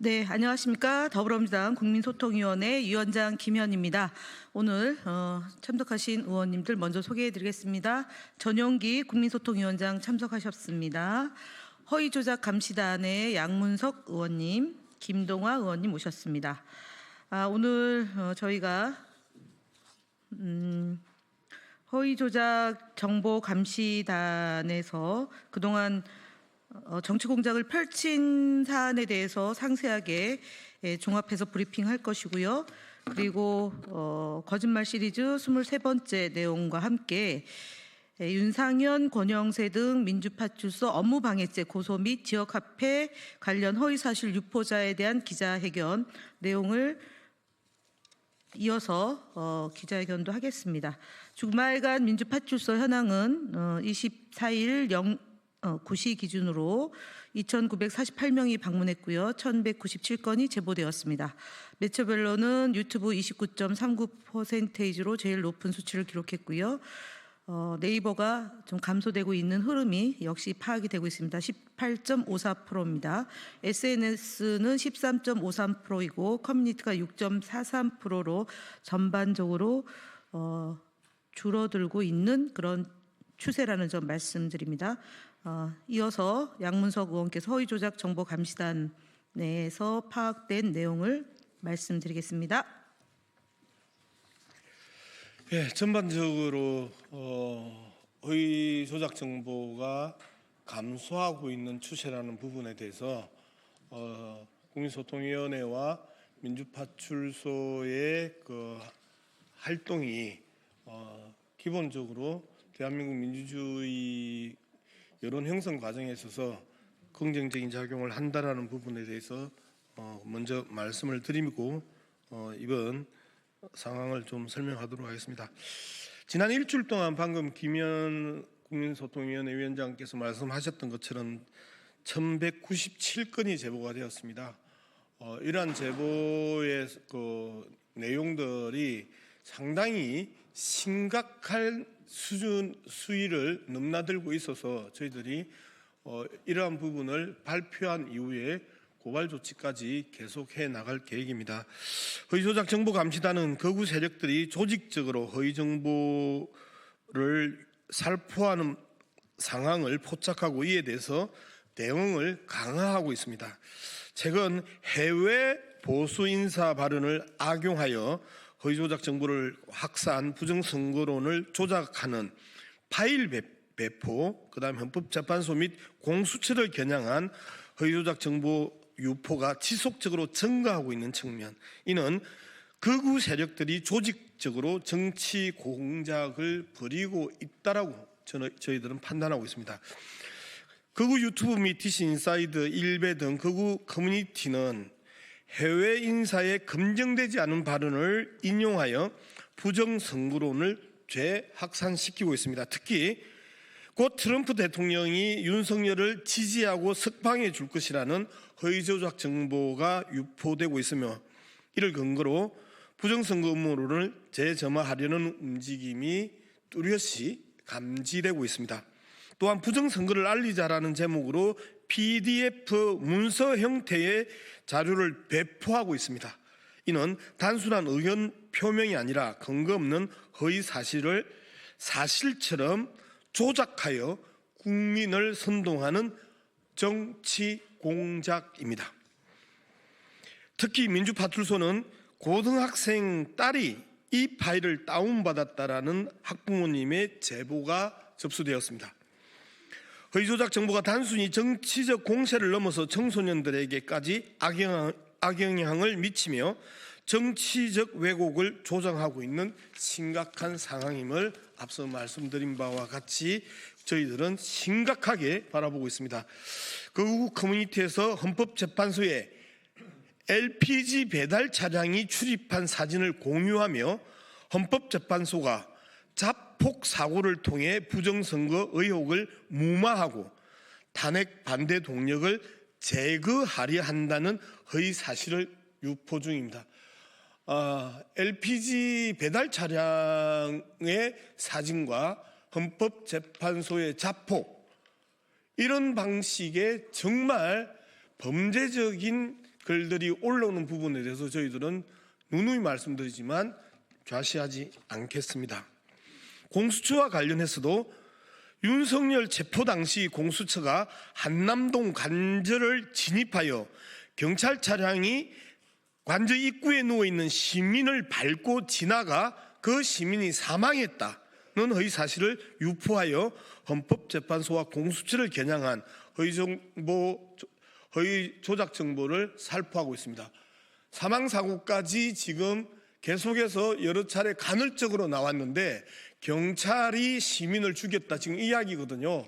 네, 안녕하십니까. 더불어민주당 국민소통위원회 위원장 김현입니다. 오늘 어, 참석하신 의원님들 먼저 소개해 드리겠습니다. 전용기 국민소통위원장 참석하셨습니다. 허위조작 감시단의 양문석 의원님, 김동화 의원님 오셨습니다. 아, 오늘 어, 저희가 음, 허위조작 정보 감시단에서 그동안 어, 정치 공작을 펼친 사안에 대해서 상세하게 예, 종합해서 브리핑할 것이고요. 그리고 어, 거짓말 시리즈 23번째 내용과 함께 예, 윤상현, 권영세 등 민주파출소 업무방해죄 고소 및 지역화폐 관련 허위사실 유포자에 대한 기자회견 내용을 이어서 어, 기자회견도 하겠습니다. 주말간 민주파출소 현황은 어, 24일 영, 어, 9시 기준으로 2,948명이 방문했고요. 1,197건이 제보되었습니다. 매체별로는 유튜브 29.39%로 제일 높은 수치를 기록했고요. 어, 네이버가 좀 감소되고 있는 흐름이 역시 파악이 되고 있습니다. 18.54%입니다. SNS는 13.53%이고 커뮤니티가 6.43%로 전반적으로 어, 줄어들고 있는 그런 추세라는 점 말씀드립니다. 어, 이어서 양문석 의원께서 허위 조작 정보 감시단 내에서 파악된 내용을 말씀드리겠습니다. 예, 전반적으로 어, 허위 조작 정보가 감소하고 있는 추세라는 부분에 대해서 어, 국민소통위원회와 민주파출소의 그 활동이 어, 기본적으로 대한민국 민주주의 여론 형성 과정에 있어서 긍정적인 작용을 한다라는 부분에 대해서 어, 먼저 말씀을 드리고 어, 이번 상황을 좀 설명하도록 하겠습니다. 지난 일주일 동안 방금 김현 국민소통위원회 위원장께서 말씀하셨던 것처럼 1,197건이 제보가 되었습니다. 어, 이러한 제보의 그 내용들이 상당히 심각한 수준 수위를 넘나들고 있어서 저희들이 어, 이러한 부분을 발표한 이후에 고발 조치까지 계속해 나갈 계획입니다. 허위 조작 정보 감시단은 거구 세력들이 조직적으로 허위 정보를 살포하는 상황을 포착하고 이에 대해서 대응을 강화하고 있습니다. 최근 해외 보수 인사 발언을 악용하여 허위 조작 정보를 확산 부정 선거론을 조작하는 파일 배- 배포, 그다음 헌법재판소 및 공수처를 겨냥한 허위 조작 정보 유포가 지속적으로 증가하고 있는 측면. 이는 극우 세력들이 조직적으로 정치 공작을 벌이고 있다라고 저는 저희들은 판단하고 있습니다. 극우 유튜브 및 DC 인사이드, 일베 등 극우 커뮤니티는 해외 인사의 검증되지 않은 발언을 인용하여 부정 선거론을 재확산시키고 있습니다. 특히 곧 트럼프 대통령이 윤석열을 지지하고 석방해 줄 것이라는 허위 조작 정보가 유포되고 있으며 이를 근거로 부정선거 음모론을 재점화하려는 움직임이 뚜렷이 감지되고 있습니다. 또한 부정선거를 알리자라는 제목으로 PDF 문서 형태의 자료를 배포하고 있습니다. 이는 단순한 의견 표명이 아니라 근거 없는 허위 사실을 사실처럼 조작하여 국민을 선동하는 정치 공작입니다. 특히 민주파출소는 고등학생 딸이 이 파일을 다운받았다라는 학부모님의 제보가 접수되었습니다. 허위 조작 정보가 단순히 정치적 공세를 넘어서 청소년들에게까지 악영, 악영향 을 미치며 정치적 왜곡을 조장하고 있는 심각한 상황임을 앞서 말씀드린 바와 같이 저희들은 심각하게 바라보고 있습니다. 그 커뮤니티에서 헌법재판소에 LPG 배달 차량이 출입한 사진을 공유하며 헌법재판소가 자폭 사고를 통해 부정선거 의혹을 무마하고 탄핵 반대 동력을 제거하려 한다는 허위 사실을 유포 중입니다. 아, LPG 배달 차량의 사진과 헌법재판소의 자폭 이런 방식의 정말 범죄적인 글들이 올라오는 부분에 대해서 저희들은 누누이 말씀드리지만 좌시하지 않겠습니다. 공수처와 관련해서도 윤석열 체포 당시 공수처가 한남동 관저를 진입하여 경찰 차량이 관저 입구에 누워 있는 시민을 밟고 지나가 그 시민이 사망했다는 허위 사실을 유포하여 헌법재판소와 공수처를 겨냥한 허위 정보 허위 조작 정보를 살포하고 있습니다. 사망 사고까지 지금 계속해서 여러 차례 간헐적으로 나왔는데 경찰이 시민을 죽였다 지금 이야기거든요.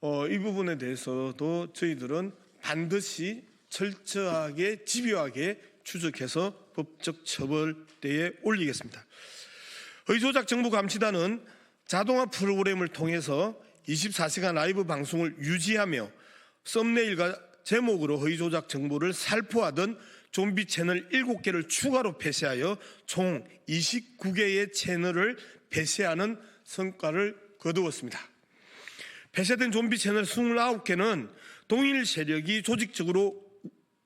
어, 이 부분에 대해서도 저희들은 반드시 철저하게 집요하게 추적해서 법적 처벌대에 올리겠습니다. 의조작 정부 감시단은 자동화 프로그램을 통해서 24시간 라이브 방송을 유지하며 썸네일과 제목으로 허위조작 정보를 살포하던 좀비 채널 7개를 추가로 폐쇄하여 총 29개의 채널을 폐쇄하는 성과를 거두었습니다. 폐쇄된 좀비 채널 29개는 동일 세력이 조직적으로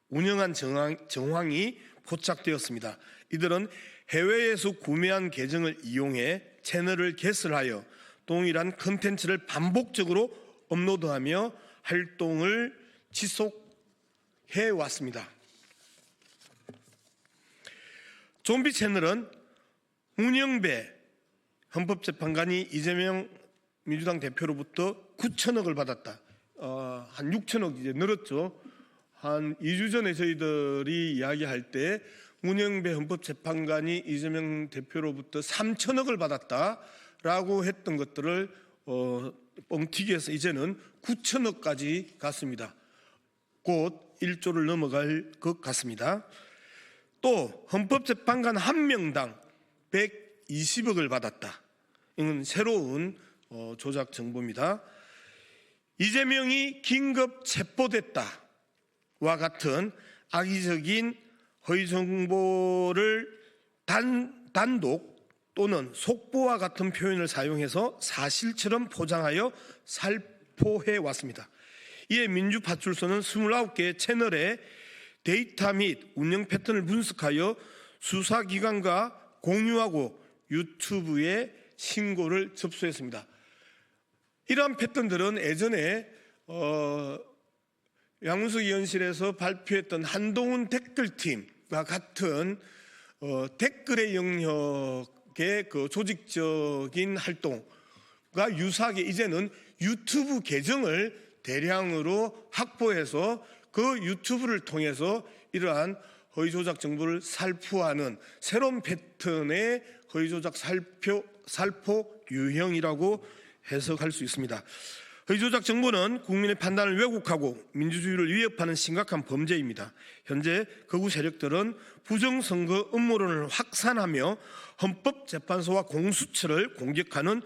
운영한 정황, 정황 이 포착되었습니다. 이들은 해외에서 구매한 계정을 이용해 채널을 개설하여 동일한 컨텐츠를 반복적으로 업로드하며 활동을 지속해 왔습니다. 좀비 채널은 문영배 헌법재판관이 이재명 민주당 대표로부터 9천억을 받았다. 어, 한 6천억 이제 늘었죠. 한 2주 전에 저희들이 이야기할 때 문영배 헌법재판관이 이재명 대표로부터 3천억을 받았다라고 했던 것들을 어, 뻥튀기해서 이제는 9천억까지 갔습니다. 곧 1조를 넘어갈 것 같습니다. 또 헌법재판관 한 명당 120억을 받았다. 이건 새로운 어, 조작 정보입니다. 이재명이 긴급 체포됐다와 같은 악의적인 허위 정보를 단, 단독 또는 속보와 같은 표현을 사용해서 사실처럼 포장하여 살포해 왔습니다. 이에 민주파출소는 29개 채널의 데이터 및 운영 패턴을 분석하여 수사기관과 공유하고 유튜브에 신고를 접수했습니다. 이러한 패턴들은 예전에 어, 양문석 의원실에서 발표했던 한동훈 댓글팀과 같은 어, 댓글의 영역의 그 조직적인 활동과 유사하게 이제는 유튜브 계정을 대량으로 확보해서 그 유튜브를 통해서 이러한 허위 조작 정보를 살포하는 새로운 패턴의 허위 조작 살표 살포 유형이라고 해석할 수 있습니다. 허위 조작 정보는 국민의 판단을 왜곡하고 민주주의를 위협하는 심각한 범죄입니다. 현재 극우 세력들은 부정선거 음모론을 확산하며 헌법재판소와 공수처를 공격하는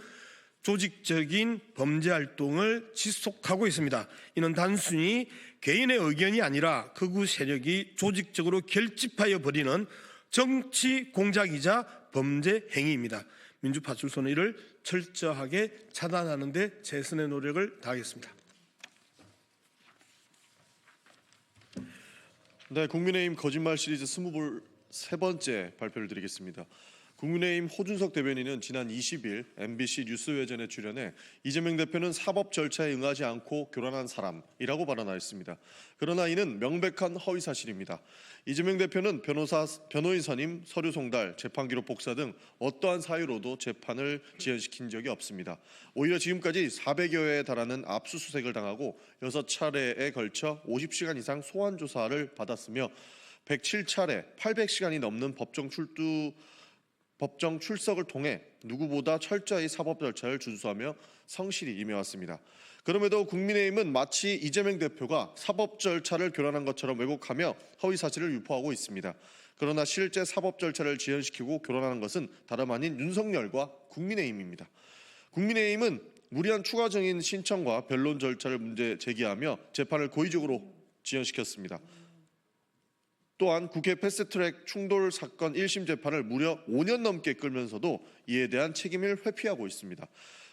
조직적인 범죄 활동을 지속하고 있습니다. 이는 단순히 개인의 의견이 아니라 극우 세력이 조직적으로 결집하여 버리는 정치 공작이자 범죄 행위입니다. 민주파출소는 이를 철저하게 차단하는 데 최선의 노력을 다하겠습니다. 네, 국민의힘 거짓말 시리즈 스무볼 세 번째 발표를 드리겠습니다. 국민의힘 호준석 대변인은 지난 20일 MBC 뉴스회전에 출연해 이재명 대표는 사법 절차에 응하지 않고 교란한 사람이라고 발언하였습니다. 그러나 이는 명백한 허위 사실입니다. 이재명 대표는 변호사, 변호인 선임, 서류 송달, 재판 기록 복사 등 어떠한 사유로도 재판을 지연시킨 적이 없습니다. 오히려 지금까지 400여 회에 달하는 압수수색을 당하고 6차례에 걸쳐 50시간 이상 소환 조사를 받았으며 107차례 800시간이 넘는 법정 출두 법정 출석을 통해 누구보다 철저히 사법 절차를 준수하며 성실히 임해왔습니다. 그럼에도 국민의힘은 마치 이재명 대표가 사법 절차를 교란한 것처럼 왜곡하며 허위 사실을 유포하고 있습니다. 그러나 실제 사법 절차를 지연시키고 교란하는 것은 다름 아닌 윤석열과 국민의힘입니다. 국민의힘은 무리한 추가 증인 신청과 변론 절차를 문제 제기하며 재판을 고의적으로 지연시켰습니다. 또한 국회 패스트트랙 충돌 사건 1심 재판을 무려 5년 넘게 끌면서도 이에 대한 책임을 회피하고 있습니다.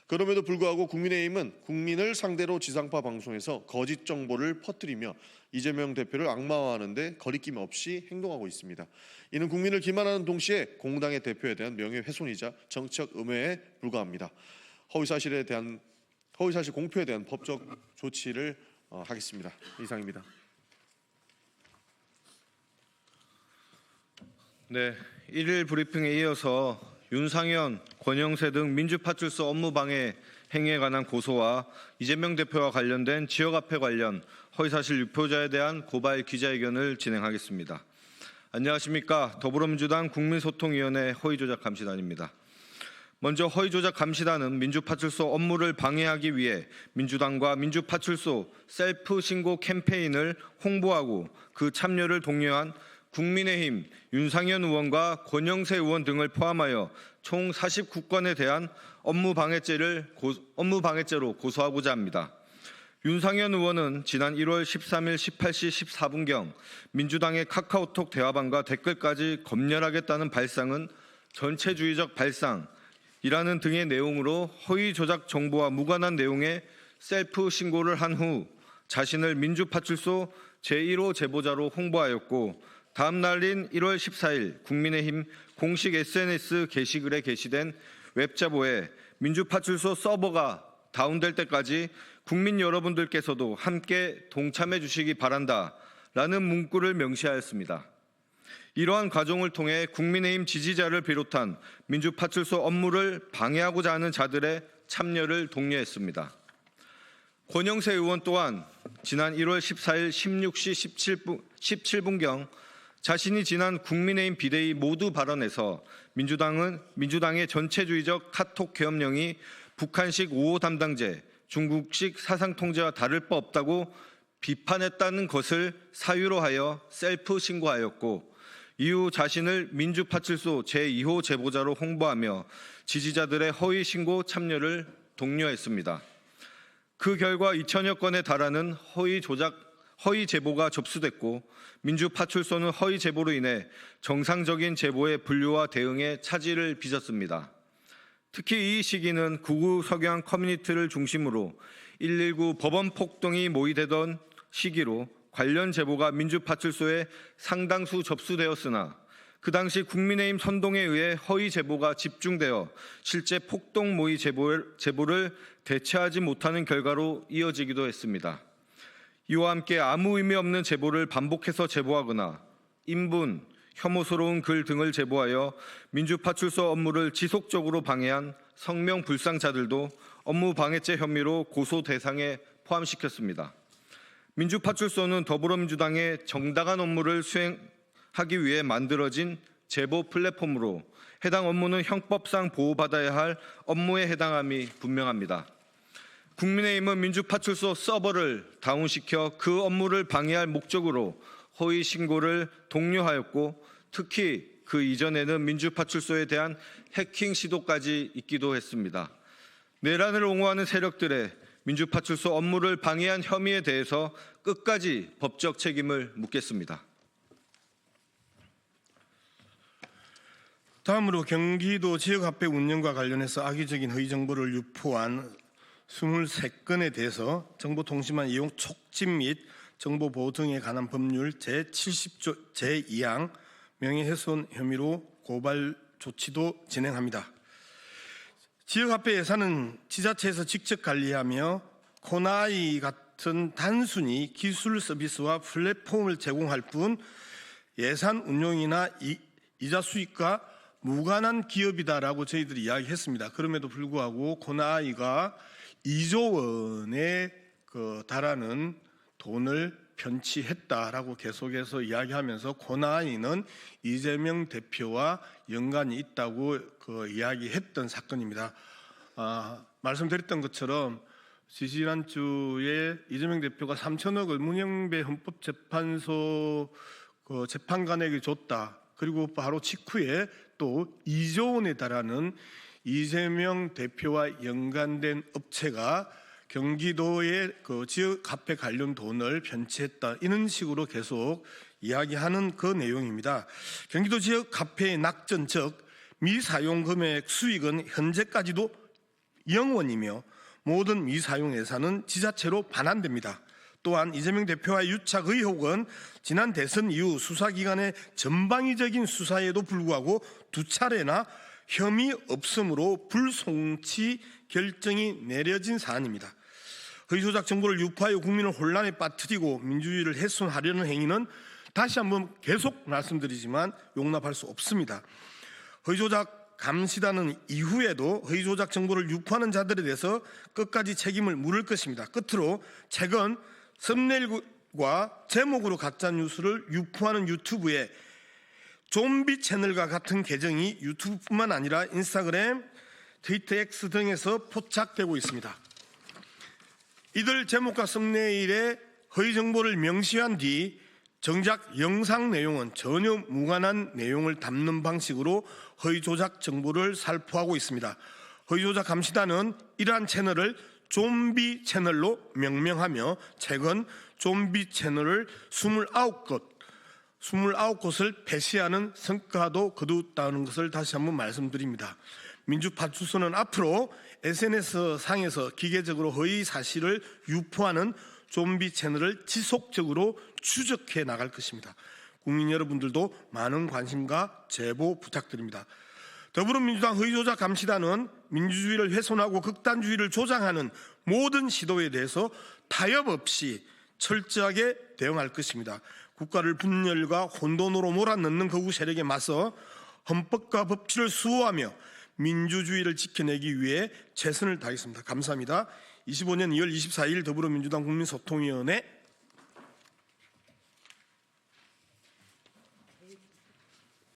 그럼에도 불구하고 국민의힘은 국민을 상대로 지상파 방송에서 거짓 정보를 퍼뜨리며 이재명 대표를 악마화하는데 거리낌 없이 행동하고 있습니다. 이는 국민을 기만하는 동시에 공당의 대표에 대한 명예훼손이자 정책 음해에 불과합니다. 허위사실에 대한 허위사실 공표에 대한 법적 조치를 어, 하겠습니다. 이상입니다. 네, 1일 브리핑에 이어서 윤상현, 권영세 등 민주파출소 업무방해 행위에 관한 고소와 이재명 대표와 관련된 지역화폐 관련 허위사실 유포자에 대한 고발 기자회견을 진행하겠습니다. 안녕하십니까. 더불어민주당 국민소통위원회 허위조작 감시단입니다. 먼저 허위조작 감시단은 민주파출소 업무를 방해하기 위해 민주당과 민주파출소 셀프 신고 캠페인을 홍보하고 그 참여를 독려한 국민의힘 윤상현 의원과 권영세 의원 등을 포함하여 총 49건에 대한 업무 방해죄를 고, 업무 방해죄로 고소하고자 합니다. 윤상현 의원은 지난 1월 13일 18시 14분경 민주당의 카카오톡 대화방과 댓글까지 검열하겠다는 발상은 전체주의적 발상이라는 등의 내용으로 허위 조작 정보와 무관한 내용의 셀프 신고를 한 후 자신을 민주파출소 제1호 제보자로 홍보하였고 다음 날인 1월 14일 국민의힘 공식 SNS 게시글에 게시된 웹자보에 민주파출소 서버가 다운될 때까지 국민 여러분들께서도 함께 동참해 주시기 바란다 라는 문구를 명시하였습니다. 이러한 과정을 통해 국민의힘 지지자를 비롯한 민주파출소 업무를 방해하고자 하는 자들의 참여를 독려했습니다. 권영세 의원 또한 지난 1월 14일 16시 17분, 17분경 자신이 지난 국민의힘 비대위 모두 발언에서 민주당은 민주당의 전체주의적 카톡 계엄령이 북한식 5호 담당제, 중국식 사상 통제와 다를 바 없다고 비판했다는 것을 사유로 하여 셀프 신고하였고 이후 자신을 민주파출소 제2호 제보자로 홍보하며 지지자들의 허위 신고 참여를 독려했습니다. 그 결과 2천여 건에 달하는 허위 조작, 허위 제보가 접수됐고 민주파출소는 허위 제보로 인해 정상적인 제보의 분류와 대응에 차질을 빚었습니다. 특히 이 시기는 구구 석양 커뮤니티를 중심으로 119 법원 폭동이 모의되던 시기로 관련 제보가 민주파출소에 상당수 접수되었으나 그 당시 국민의힘 선동에 의해 허위 제보가 집중되어 실제 폭동 모의 제보를 대체하지 못하는 결과로 이어지기도 했습니다. 이와 함께 아무 의미 없는 제보를 반복해서 제보하거나 인분, 혐오스러운 글 등을 제보하여 민주파출소 업무를 지속적으로 방해한 성명 불상자들도 업무 방해죄 혐의로 고소 대상에 포함시켰습니다. 민주파출소는 더불어민주당의 정당한 업무를 수행하기 위해 만들어진 제보 플랫폼으로 해당 업무는 형법상 보호받아야 할 업무에 해당함이 분명합니다. 국민의힘은 민주파출소 서버를 다운시켜 그 업무를 방해할 목적으로 허위 신고를 독려하였고 특히 그 이전에는 민주파출소에 대한 해킹 시도까지 있기도 했습니다. 내란을 옹호하는 세력들의 민주파출소 업무를 방해한 혐의에 대해서 끝까지 법적 책임을 묻겠습니다. 다음으로 경기도 지역화폐 운영과 관련해서 악의적인 허위 정보를 유포한 23건에 대해서 정보통신망 이용 촉진 및 정보 보호 등에 관한 법률 제70조 제2항 명예훼손 혐의로 고발 조치도 진행합니다. 지역화폐 예산은 지자체에서 직접 관리하며 코나이 같은 단순히 기술 서비스와 플랫폼을 제공할 뿐 예산 운용이나 이, 이자 수익과 무관한 기업이다라고 저희들이 이야기했습니다. 그럼에도 불구하고 코나이가 2조 원에 그 달하는 돈을 편취했다라고 계속해서 이야기하면서 코나이는 이재명 대표와 연관이 있다고 그 이야기했던 사건입니다. 아, 말씀드렸던 것처럼 지지난주에 이재명 대표가 3천억을 문영배 헌법재판소 그 재판관에게 줬다. 그리고 바로 직후에 또 2조 원에 달하는 이재명 대표와 연관된 업체가 경기도의 그 지역 카페 관련 돈을 편취했다 이런 식으로 계속 이야기하는 그 내용입니다. 경기도 지역 카페의 낙전 즉 미사용 금액 수익은 현재까지도 영원이며 모든 미사용 예산은 지자체로 반환됩니다. 또한 이재명 대표와의 유착 의혹은 지난 대선 이후 수사기관의 전방위적인 수사에도 불구하고 두 차례나 혐의 없음으로 불송치 결정이 내려진 사안입니다. 허위조작 정보를 유포하여 국민을 혼란에 빠뜨리고 민주주의를 훼손하려는 행위는 다시 한번 계속 말씀드리지만 용납할 수 없습니다. 허위조작 감시단은 이후에도 허위조작 정보를 유포하는 자들에 대해서 끝까지 책임을 물을 것입니다. 끝으로 최근 썸네일과 제목으로 가짜 뉴스를 유포하는 유튜브에 좀비 채널과 같은 계정이 유튜브뿐만 아니라 인스타그램, 트위터 X 등에서 포착되고 있습니다. 이들 제목과 썸네일에 허위 정보를 명시한 뒤 정작 영상 내용은 전혀 무관한 내용을 담는 방식으로 허위 조작 정보를 살포하고 있습니다. 허위 조작 감시단은 이러한 채널을 좀비 채널로 명명하며 최근 좀비 채널을 29곳 29곳을 폐쇄하는 성과도 거두었다는 것을 다시 한번 말씀드립니다. 민주파출소는 앞으로 SNS 상에서 기계적으로 허위 사실을 유포하는 좀비 채널을 지속적으로 추적해 나갈 것입니다. 국민 여러분들도 많은 관심과 제보 부탁드립니다. 더불어민주당 허위조작 감시단은 민주주의를 훼손하고 극단주의를 조장하는 모든 시도에 대해서 타협 없이 철저하게 대응할 것입니다. 국가를 분열과 혼돈으로 몰아넣는 거구 세력에 맞서 헌법과 법치를 수호하며 민주주의를 지켜내기 위해 최선을 다하겠습니다. 감사합니다. 25년 2월 24일 더불어민주당 국민소통위원회